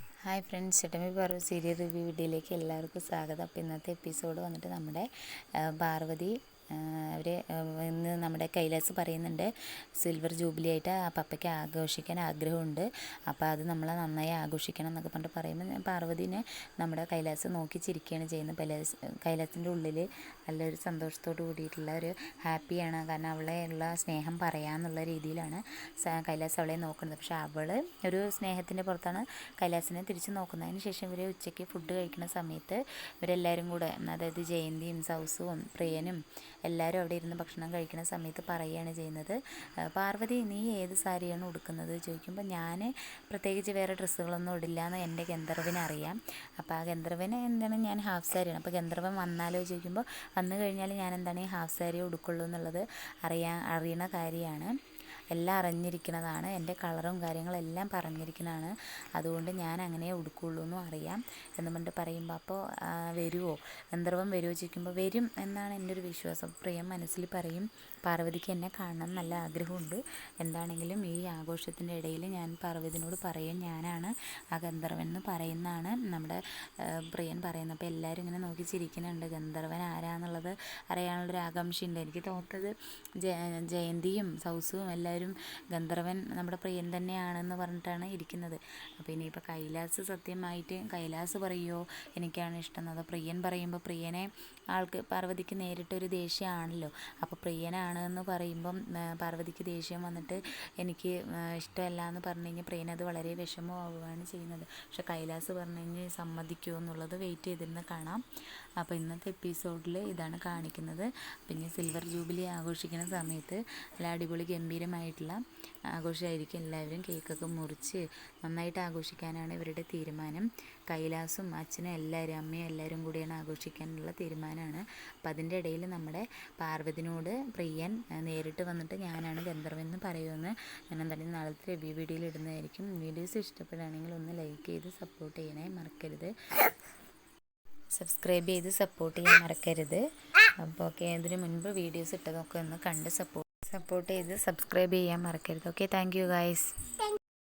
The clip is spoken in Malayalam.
Hi friends Chattambi Parva serial review വീഡിയോയിലേക്ക് എല്ലാവർക്കും സ്വാഗതം. അപ്പോൾ ഇന്നത്തെ എപ്പിസോഡ് വന്നിട്ട് നമ്മുടെ പാർവതി അവർ ഇന്ന് നമ്മുടെ കൈലാസ് പറയുന്നുണ്ട് സിൽവർ ജൂബിലി ആയിട്ട് ആ പപ്പയ്ക്ക് ആഘോഷിക്കാൻ ആഗ്രഹമുണ്ട്. അപ്പോൾ അത് നമ്മൾ നന്നായി ആഘോഷിക്കണം എന്നൊക്കെ പറഞ്ഞിട്ട് പറയുമ്പോൾ പാർവതിനെ നമ്മുടെ കൈലാസ് നോക്കി ചിരിക്കുകയാണ് ചെയ്യുന്നത്. കൈലാസ് കൈലാസിന്റെ ഉള്ളിൽ നല്ലൊരു സന്തോഷത്തോട് കൂടിയിട്ടുള്ള ഒരു ഹാപ്പിയാണ്. കാരണം അവളെ ഉള്ള സ്നേഹം പറയാമെന്നുള്ള രീതിയിലാണ് കൈലാസ് അവളെ നോക്കുന്നത്. പക്ഷെ അവൾ ഒരു സ്നേഹത്തിന്റെ പുറത്താണ് കൈലാസിനെ തിരിച്ച് നോക്കുന്നതിന് ശേഷം ഇവർ ഉച്ചയ്ക്ക് ഫുഡ് കഴിക്കുന്ന സമയത്ത് ഇവരെല്ലാവരും കൂടെ അതായത് ജയന്തിയും സൗസുവും പ്രിയനും എല്ലാവരും അവിടെ ഇരുന്ന് ഭക്ഷണം കഴിക്കുന്ന സമയത്ത് പറയുകയാണ് ചെയ്യുന്നത് പാർവതി നീ ഏത് സാരിയാണ് ഉടുക്കുന്നത്? ചോദിക്കുമ്പോൾ ഞാൻ പ്രത്യേകിച്ച് വേറെ ഡ്രസ്സുകളൊന്നും ഇടില്ല എന്ന് എന്റെ ഗന്ധർവിനെ അറിയാം. അപ്പോൾ ആ ഗന്ധർവിനെ എന്താണ് ഞാൻ ഹാഫ് സാരിയാണ്. അപ്പോൾ ഗന്ധർവൻ വന്നാലോ ചോദിക്കുമ്പോൾ വന്നു കഴിഞ്ഞാൽ ഞാൻ എന്താണ് ഹാഫ് സാരി ഉടുക്കുള്ളൂ എന്നുള്ളത് അറിയാൻ അറിയണ കാര്യമാണ്. എല്ലാം അറിഞ്ഞിരിക്കുന്നതാണ്. എന്റെ കളറും കാര്യങ്ങളെല്ലാം പറഞ്ഞിരിക്കുന്നതാണ്. അതുകൊണ്ട് ഞാൻ അങ്ങനെ ഉടുക്കുള്ളൂ എന്നും അറിയാം. എന്ന് പറഞ്ഞിട്ട് പറയുമ്പോൾ അപ്പോൾ വരുമോ ഗന്ധർവം വരുമോ ചോദിക്കുമ്പോൾ വരും എന്നാണ് എന്റെ ഒരു വിശ്വാസം. പ്രിയം മനസ്സിൽ പറയും പാർവതിക്ക് എന്നെ കാണണം നല്ല ആഗ്രഹമുണ്ട്. എന്താണെങ്കിലും ഈ ആഘോഷത്തിന്റെ ഇടയിൽ ഞാൻ പാർവതിനോട് പറയും ഞാനാണ് ആ ഗന്ധർവൻ എന്ന് പറയുന്നതാണ്. നമ്മുടെ പ്രിയൻ പറയുന്നത്. അപ്പോൾ എല്ലാവരും ഇങ്ങനെ നോക്കി ചിരിക്കുന്നുണ്ട്. ഗന്ധർവൻ ആരാന്നുള്ളത് അറിയാനുള്ളൊരു ആകാംക്ഷയുണ്ട്. എനിക്ക് തോന്നുന്നത് ജയന്തിയും സൗസുവും എല്ലാവരും ഗന്ധർവൻ നമ്മുടെ പ്രിയൻ തന്നെയാണെന്ന് പറഞ്ഞിട്ടാണ് ഇരിക്കുന്നത്. അപ്പോൾ ഇനിയിപ്പോൾ കൈലാസ് സത്യമായിട്ട് കൈലാസ് പറയുമോ എനിക്കാണ് ഇഷ്ടം അതോ പ്രിയൻ പറയുമ്പോൾ പ്രിയനെ ആൾക്ക് പാർവതിക്ക് നേരിട്ടൊരു ദേഷ്യമാണല്ലോ. അപ്പോൾ പ്രിയനാണ് എന്ന് പറയുമ്പം പാർവതിക്ക് ദേഷ്യം വന്നിട്ട് എനിക്ക് ഇഷ്ടമല്ല എന്ന് പറഞ്ഞു കഴിഞ്ഞാൽ പ്രിയൻ അത് വളരെ വിഷമമാവുകയാണ് ചെയ്യുന്നത്. പക്ഷെ കൈലാസ് പറഞ്ഞു കഴിഞ്ഞാൽ സമ്മതിക്കുമോ എന്നുള്ളത് വെയിറ്റ് ചെയ്തിരുന്ന് കാണാം. അപ്പോൾ ഇന്നത്തെ എപ്പിസോഡിൽ ഇതാണ് കാണിക്കുന്നത്. പിന്നെ സിൽവർ ജൂബിലി ആഘോഷിക്കുന്ന സമയത്ത് നല്ല അടിപൊളി ഗംഭീരമായിട്ടുള്ള ആഘോഷമായിരിക്കും. എല്ലാവരും കേക്കൊക്കെ മുറിച്ച് നന്നായിട്ട് ആഘോഷിക്കാനാണ് ഇവരുടെ തീരുമാനം. കൈലാസും അച്ഛനും എല്ലാവരും അമ്മയും എല്ലാവരും കൂടിയാണ് ആഘോഷിക്കാനുള്ള തീരുമാനമാണ്. അപ്പം അതിന്റെ ഇടയിൽ നമ്മുടെ പാർവതിനോട് പ്രിയൻ നേരിട്ട് വന്നിട്ട് ഞാനാണ് ഗന്ധർവെന്ന് പറയുമെന്ന് ഞാൻ എന്തായാലും നാളത്തെ റിവ്യൂ വീഡിയോയിൽ ഇടുന്നതായിരിക്കും. വീഡിയോസ് ഇഷ്ടപ്പെടുകയാണെങ്കിൽ ഒന്ന് ലൈക്ക് ചെയ്ത് സപ്പോർട്ട് ചെയ്യണേ മറക്കരുത്. സബ്സ്ക്രൈബ് ചെയ്ത് സപ്പോർട്ട് ചെയ്യാൻ മറക്കരുത്. അപ്പോൾ ഓക്കെ ഇതിന് മുൻപ് വീഡിയോസ് ഇട്ടതൊക്കെ ഒന്ന് കണ്ട് സപ്പോർട്ട് സപ്പോർട്ട് ചെയ്ത് സബ്സ്ക്രൈബ് ചെയ്യാൻ മറക്കരുത്. Okay thank you guys